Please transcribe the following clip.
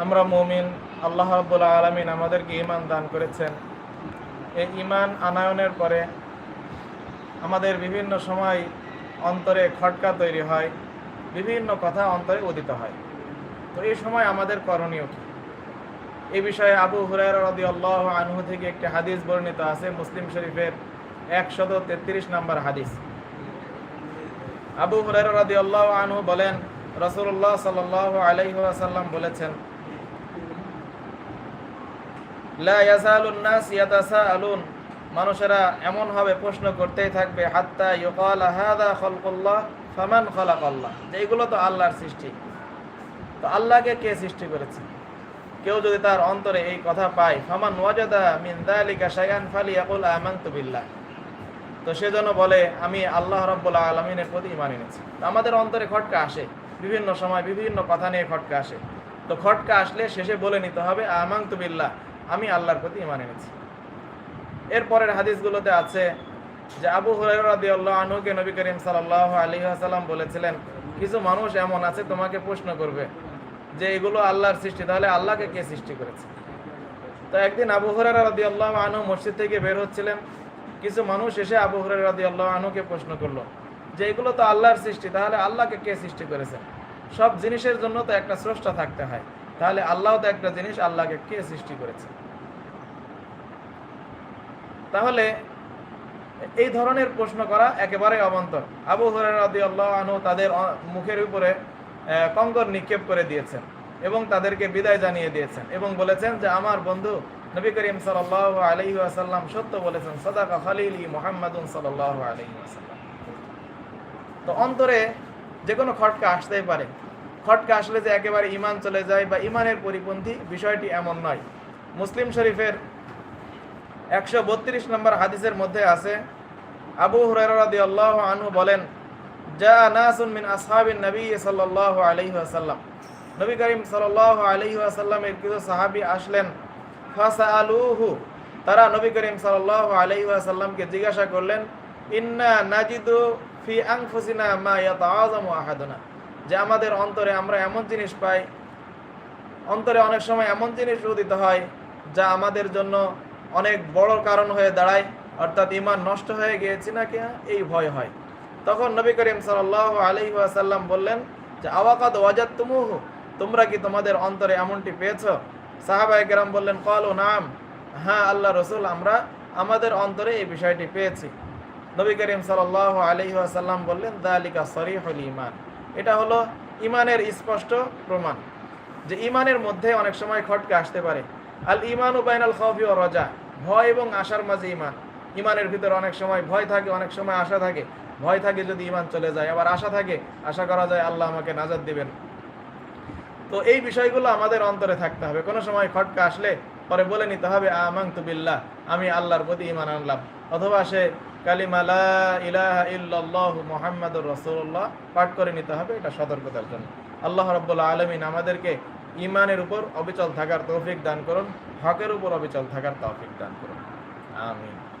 আমরা মমিন, আল্লাহ রাব্বুল আলমিন আমাদেরকে ইমান দান করেছেন। এই ইমান আনায়নের পরে আমাদের বিভিন্ন সময় অন্তরে খটকা তৈরি হয়, বিভিন্ন কথা অন্তরে উদিত হয়। তো এই সময় আমাদের করণীয় কি? এই বিষয়ে আবু হুরায়রা আল্লাহ আনহু থেকে একটি হাদিস বর্ণিত আছে, মুসলিম শরীফের একশত তেত্রিশ নম্বর হাদিস। আবু হুরায়রা আল্লাহ আনহু বলেন, রাসূলুল্লাহ সাল্লাল্লাহু আলাইহি ওয়াসাল্লাম বলেছেন লা ইয়াজালুন নাস ইয়াতাসাআলুন। মানুষেরা এমন ভাবে প্রশ্ন করতেই থাকবে, হাত্তা ইউকাল যে তো আল্লাহর সৃষ্টি। তো আল্লাহকে কে সৃষ্টি করেছে? কেউ যদি তার অন্তরে এই কথা পায়, ফামান ওয়াজাদা মিন যালিকা শাইআন ফালিয়াকুল আমানতু বিল্লাহ। তো সেজন্য বলে, আমি আল্লাহ রাব্বুল আলামিনের প্রতি ঈমান এনেছি। আমাদের অন্তরে খটকা আসে, বিভিন্ন সময় বিভিন্ন কথা নিয়ে খটকা আসে। তো খটকা আসলে শেষে বলে নিতে হবে, আমানতু বিল্লাহ। আমি আল্লাহর প্রতি ঈমান এনেছি। এরপরের হাদিসগুলোতে আছে যে আবু আনহুকে নবী করিম সাল্লাল্লাহু আলাইহি ওয়াসাল্লাম বলেছিলেন, কিছু মানুষ এমন আছে তোমাকে প্রশ্ন করবে যে এগুলো আল্লাহর সৃষ্টি, তাহলে আল্লাহকে কে সৃষ্টি করেছে? তো একদিন আবু রাদিয়াল্লাহু আনহু মসজিদ থেকে বের হচ্ছিলেন। কিছু মানুষ এসে আবু রাদিয়াল্লাহু আনহুকে প্রশ্ন করল যে, এগুলো তো আল্লাহর সৃষ্টি, তাহলে আল্লাহকে কে সৃষ্টি করেছে? সব জিনিসের জন্য তো একটা স্রষ্টা থাকতে হয়। তাহলে আল্লাহ তো একটা জিনিস আল্লাহকে কে সৃষ্টি করেছে? তাহলে এই ধরনের প্রশ্ন করা একেবারে অবান্তর। আবু হরাহ আনহু তাদের মুখের উপরে কঙ্কর নিক্ষেপ করে দিয়েছেন এবং তাদেরকে বিদায় জানিয়ে দিয়েছেন এবং বলেছেন যে, আমার বন্ধু নবী করিম সাল্লাহ আলহি আসাল্লাম সত্য বলেছেন, সদাকা খালিলি মোহাম্মদুন সাল্লাহ আলহি আসাল্লাম তো অন্তরে যে কোনো খটকা আসতেই পারে। খটকা আসলে যে একেবারে ইমান চলে যায় বা ইমানের পরিপন্থী, বিষয়টি এমন নয়। মুসলিম শরীফের একশো বত্রিশ নম্বর হাদিসের মধ্যে আছে, আবু হুরাইরাদিয়াল্লাহু আনহু বলেন যা নাসুন মিন আসহাবিন নবী সাল্লাল্লাহু আলাইহি ওয়াসাল্লাম। নবী করিম সাল্লাল্লাহু আলাইহি ওয়াসাল্লামের কিছু সাহাবী আসলেন ফাসালুহু তারা নবী করিম সাল্লাল্লাহু আলাইহি ওয়াসাল্লামকে জিজ্ঞাসা করলেন, ইন্না নাজিদু ফি আনফুসিনা মা ইয়াতাআযামু আহাদুনা? যে আমাদের অন্তরে আমরা এমন জিনিস পাই, অন্তরে অনেক সময় এমন জিনিস উদিত হয় যা আমাদের জন্য অনেক বড় কারণ হয়ে দাঁড়ায়, অর্থাৎ ইমান নষ্ট হয়ে গিয়েছি না নাকি এই ভয় হয়। তখন নবী করিম সাল্লাহ আলহি আসাল্লাম বললেন যে আওয়াকাত ওয়াজাত তুমুহু তোমরা কি তোমাদের অন্তরে এমনটি পেয়েছ? সাহাবাই কেরাম বললেন কল ও নাম। হ্যাঁ আল্লাহ রসুল, আমরা আমাদের অন্তরে এই বিষয়টি পেয়েছি। নবী করিম সাল্লাহ আলহি আসাল্লাম বললেন, দালিকা সরিহুল ইমান এটা হলো ইমানের স্পষ্ট প্রমাণ যে ইমানের মধ্যে অনেক সময় খটকা আসতে পারে। আল ইমান বাইনাল খফি ও রজা, ভয় এবং আশার মাঝে ইমান। ইমানের ভিতরে অনেক সময় ভয় থাকে, অনেক সময় আশা থাকে। ভয় থাকে যদি ইমান চলে যায়, আবার আশা থাকে, আশা করা যায় আল্লাহ আমাকে নাজাদ দিবেন। তো এই বিষয়গুলো আমাদের অন্তরে থাকতে হবে। কোনো সময় খটকা আসলে পরে বলে নিতে হবে আমাং বিল্লাহ, আমি আল্লাহর প্রতি ইমান আনলাম। অথবা সে কালিমা লা ইলাহা ইল্লাল্লাহু মুহাম্মাদুর রাসূলুল্লাহ। পাঠ করে নিতে হবে, এটা সতর্কতার জন্য। আল্লাহ রাব্বুল আলামিন আমাদেরকে ইমানের উপর অবিচল থাকার তৌফিক দান করুন, হকের উপর অবিচল থাকার তৌফিক দান করুন। আমিন।